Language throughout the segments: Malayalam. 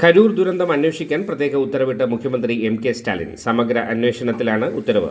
കരൂർ ദുരന്തം അന്വേഷിക്കാൻ പ്രത്യേക ഉത്തരവിട്ട മുഖ്യമന്ത്രി എം കെ സ്റ്റാലിൻ സമഗ്ര അന്വേഷണത്തിലാണ് ഉത്തരവ്.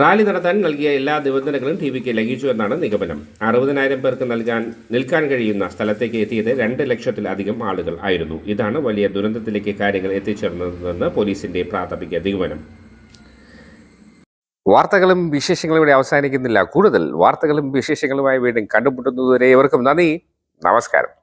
റാലി നടത്താൻ നൽകിയ എല്ലാ നിബന്ധനകളും ടി വിക്ക് ലംഘിച്ചു എന്നാണ് നിഗമനം. അറുപതിനായിരം പേർക്ക് നൽകാൻ നിൽക്കാൻ കഴിയുന്ന സ്ഥലത്തേക്ക് എത്തിയത് രണ്ട് ലക്ഷത്തിലധികം ആളുകൾ ആയിരുന്നു. ഇതാണ് വലിയ ദുരന്തത്തിലേക്ക് കാര്യങ്ങൾ എത്തിച്ചേർന്നതെന്ന് പോലീസിന്റെ പ്രാഥമിക നിഗമനം. വാർത്തകളും വിശേഷങ്ങളും ഇവിടെ അവസാനിക്കുന്നില്ല. കൂടുതൽ വാർത്തകളും വിശേഷങ്ങളുമായി വീണ്ടും കണ്ടുമുട്ടുന്നതുവരെ ഇവർക്കും നന്ദി. നമസ്കാരം.